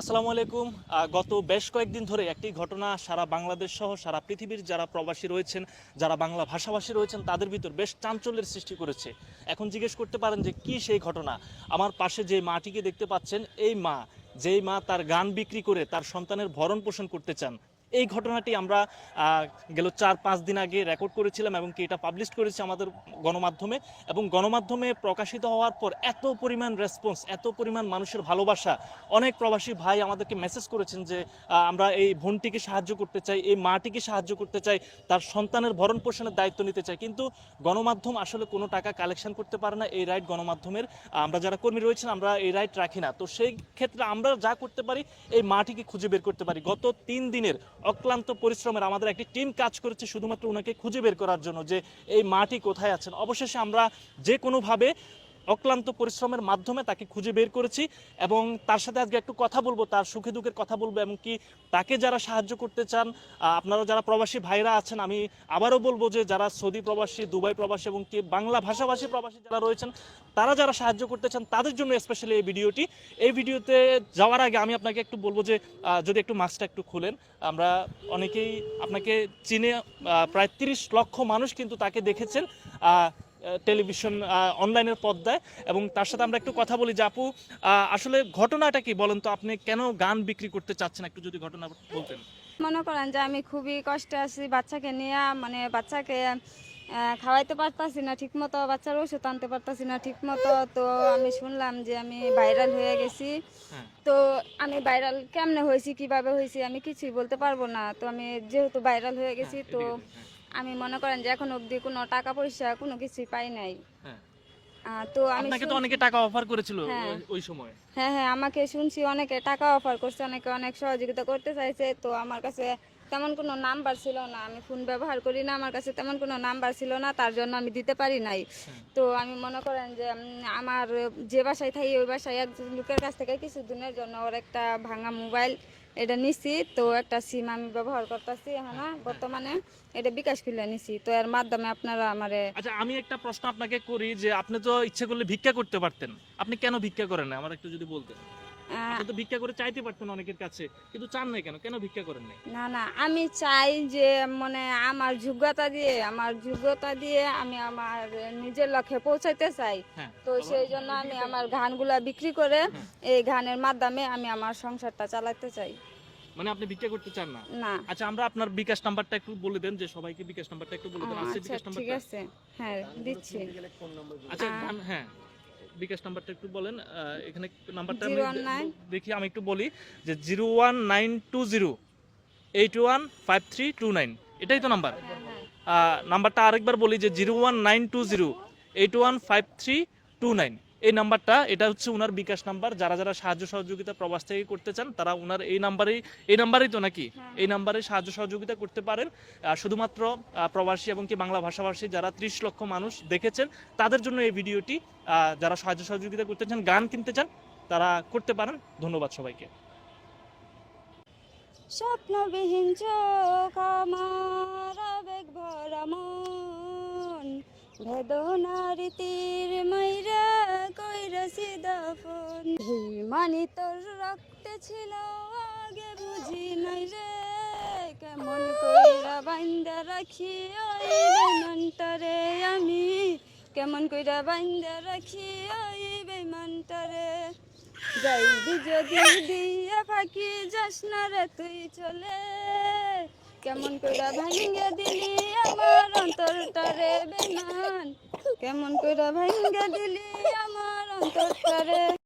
আসসালামু আলাইকুম। গত বেশ কয়েকদিন ধরে একটি ঘটনা সারা বাংলাদেশ সহ সারা পৃথিবীর যারা প্রবাসী রয়েছেন, যারা বাংলা ভাষাভাষী রয়েছেন, তাদের ভিতর বেশ চাঞ্চল্যের সৃষ্টি করেছে। এখন জিজ্ঞেস করতে পারেন যে, কি সেই ঘটনা? আমার পাশে যে মাটিকে দেখতে পাচ্ছেন, এই মা। যেই মা তার গান বিক্রি করে তার সন্তানের ভরণ পোষণ করতে চান। এই ঘটনাটি আমরা গেল চার পাঁচ দিন আগে রেকর্ড করেছিলাম এবং কি এটা পাবলিশ করেছি আমাদের গণমাধ্যমে এবং গণমাধ্যমে প্রকাশিত হওয়ার পর এত পরিমাণ রেসপন্স এত পরিমাণ মানুষের ভালোবাসা। অনেক প্রবাসী ভাই আমাদেরকে মেসেজ করেছেন যে আমরা এই বোনটিকে সাহায্য করতে চাই, এই মাটিকে সাহায্য করতে চাই, তার সন্তানের ভরণ পোষণের দায়িত্ব নিতে চাই। কিন্তু গণমাধ্যম আসলে কোনো টাকা কালেকশন করতে পারে না, এই রাইট গণমাধ্যমের আমরা যারা কর্মী রয়েছেন আমরা এই রাইট রাখি না। তো সেই ক্ষেত্রে আমরা যা করতে পারি, এই মাটিকে খুঁজে বের করতে পারি। গত তিন দিনের অক্লান্ত পরিশ্রমের আমাদের একটি টিম কাজ করেছে শুধুমাত্র ওনাকে খুঁজে বের করার জন্য যে এই মাটি কোথায় আছেন অবশেষে আমরা যে কোনোভাবে অক্লান্ত পরিশ্রমের মাধ্যমে তাকে খুঁজে বের করেছি এবং তার সাথে আজকে একটু কথা বলব, তার সুখে দুঃখের কথা বলব এবং কি তাকে যারা সাহায্য করতে চান আপনারা যারা প্রবাসী ভাইরা আছেন, আমি আবারও বলব যে যারা সৌদি প্রবাসী, দুবাই প্রবাসী এবং কি বাংলা ভাষাভাষী প্রবাসী যারা রয়েছেন, তারা যারা সাহায্য করতে চান, তাদের জন্য স্পেশালি এই ভিডিওটি। এই ভিডিওতে যাওয়ার আগে আমি আপনাকে একটু বলব যে যদি একটু মাস্কটা একটু খুলেন, আমরা অনেকেই আপনাকে চিনে প্রায় তিরিশ লক্ষ মানুষ কিন্তু তাকে দেখেছেন। টেলিভিশন অনলাইনের পর্দায়। এবং তার সাথে আমরা একটু কথা বলি। যে আপু আসলে ঘটনাটা কি বলেন তো? আপনি কেন গান বিক্রি করতে চাচ্ছেন? একটু যদি ঘটনা বলতেন। মনে করেন যে আমি খুবই কষ্টে আছি বাচ্চাকে নিয়ে। মানে বাচ্চাকে খাওয়াইতে পারতাছি না ঠিক মতো বাচ্চার ওষুধ আনতে পারতাছি না ঠিক মতো তো আমি শুনলাম যে আমি ভাইরাল হয়ে গেছি। হ্যাঁ। তো আমি ভাইরাল কেমনে হয়েছি কীভাবে হয়েছি আমি কিছুই বলতে পারব না। তো আমি যেহেতু ভাইরাল হয়ে গেছি হ্যাঁ, তো আমি মনে করেন যে এখন অবধি কোনো টাকা পয়সা কোনো কিছু পাই নাই হ্যাঁ, আহ, তো। আমি আপনাকে তো অনেকে টাকা অফার করেছিল হ্যাঁ। ওই সময় হ্যাঁ হ্যাঁ আমাকে শুনছি অনেকে টাকা অফার করছে অনেকে অনেক সহযোগিতা করতে চাইছে তো আমার কাছে তেমন কোনো নাম্বার ছিল না। আমি ফোন ব্যবহার করি না আমার কাছে তেমন কোনো নাম্বার ছিল না তার জন্য আমি দিতে পারি নাই। তো আমি মনে করেন যে আমার যে বাসায় থাকি ওই বাসায় এক লোকের কাছ থেকে কিছু দিনের জন্য ওর একটা ভাঙা মোবাইল এটা নিছি। তো একটা সিম আমি ব্যবহার করতেছি এখন বর্তমানে এটা বিকাশ খুলে নিছি। তো এর মাধ্যমে আপনারা আমারে আচ্ছা আমি একটা প্রশ্ন আপনাকে করি যে আপনি তো ইচ্ছে করলে ভিক্ষা করতে পারতেন। আপনি কেন ভিক্ষা করেন আমার একটু যদি বলতেন। আপনি ভিক্ষা করে চাইতে পারতেন অনেকের কাছে কিন্তু চান নাই কেন? কেন ভিক্ষা করেন নাই? না না আমি চাই যে মানে আমার যোগ্যতা দিয়ে আমার যোগ্যতা দিয়ে আমি আমার নিজের লক্ষ্যে পৌঁছাইতে চাই। হ্যাঁ তো সেই জন্য আমি আমার গানগুলা বিক্রি করে হ্যাঁ। এই গানের মাধ্যমে আমি আমার সংসারটা চালাতে চাই। মানে আপনি ভিক্ষা করতে চান না? না। আচ্ছা আমরা আপনার বিকাশ নাম্বারটা একটু বলে দেন যে সবাইকে বিকাশ নাম্বারটা একটু বলে দেন। আছে আচ্ছা ঠিক আছে। হ্যাঁ দিচ্ছি। আচ্ছা হ্যাঁ। বিকাশ নাম্বারটা একটু বলেন এখানে নাম্বারটা আমি দেখি আমি একটু বলি যে zero one nine two zero eight one five three two nine এটাই তো নাম্বার। নাম্বারটা আরেকবার বলি যে zero one nine two zero eight one five three two nine. এই নাম্বারটা এটা হচ্ছে ওনার বিকাশ নাম্বার। যারা যারা সাহায্য সহযোগিতা প্রবাস থেকে করতে চান তারা ওনার এই নাম্বারেই এই নাম্বারেই তো নাকি? হ্যাঁ। এই নাম্বারে সাহায্য সহযোগিতা করতে পারেন। শুধুমাত্র প্রবাসী এবং কি বাংলা ভাষাভাষী যারা ত্রিশ লক্ষ মানুষ দেখেছেন তাদের জন্য এই ভিডিওটি যারা সাহায্য সহযোগিতা করতে চান গান কিনতে চান তারা করতে পারেন। ধন্যবাদ সবাইকে। স্বপ্নবিহীন চোখ আমার আবেগ ভরা মন বেদনার তীর দাফন মানি তোর রক্তে ছিল, আগে বুঝি নাই রে। কেমন কইরা বাইন্দা রাখি ওই বেমানটারে আমি। কেমন কইরা বাইন্দা রাখি ওই বেমানটারে যাইবি যদি দিয়া ফাঁকি যাস না রে, তুই চলে। কেমন কইরা ভাঙ্গে দিলি আমার অন্তরটারে বেমান কেমন করে ভাঙ্গা দিলি আমার অন্তরটারে?